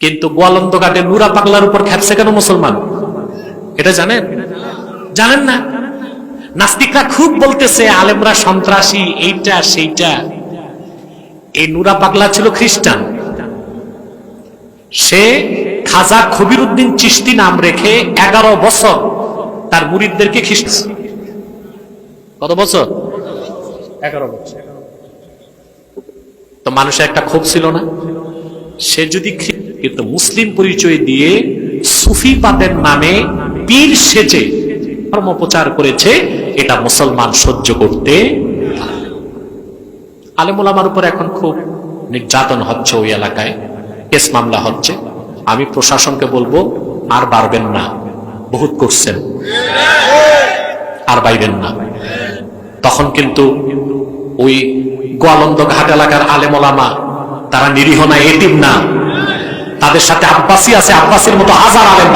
কিন্তু গোয়ালন্দ ঘাটে নুরা পাগলার উপর খেপছে কেন মুসলমান? এটা জানেন? জানেন না? নাস্তিকরা খুব বলতেছে আলেমরা সন্ত্রাসী এইটা সেইটা। এই নুরা পাগলা ছিল খ্রিস্টান। সে খাজা খবির উদ্দিন চিস্তি নাম রেখে এগারো বছর তার মুরিদদেরকে খ্রিস্ট কত বছর? এগারো বছর। তো মানুষের একটা ক্ষোভ ছিল না? সে যদি কিন্তু মুসলিম পরিচয় দিয়ে সুফিপাদের নামে পীর সেজে ধর্ম প্রচার করেছে, এটা মুসলমান সহ্য করতে আলেমুলামার উপর এখন খুব নির্যাতন হচ্ছে ওই এলাকায়, কেস মামলা হচ্ছে। আমি প্রশাসনকে বলব, আর বাড়বেন না, বহুত করছেন, আর বাইবেন না। তখন কিন্তু ওই গোয়ালন্দ ঘাট এলাকার আলেমলামা তারা নিরীহ না এটিম না। তাদের সাথে আব্বাসী আছে আব্বাসীর মতো হাজার আলেম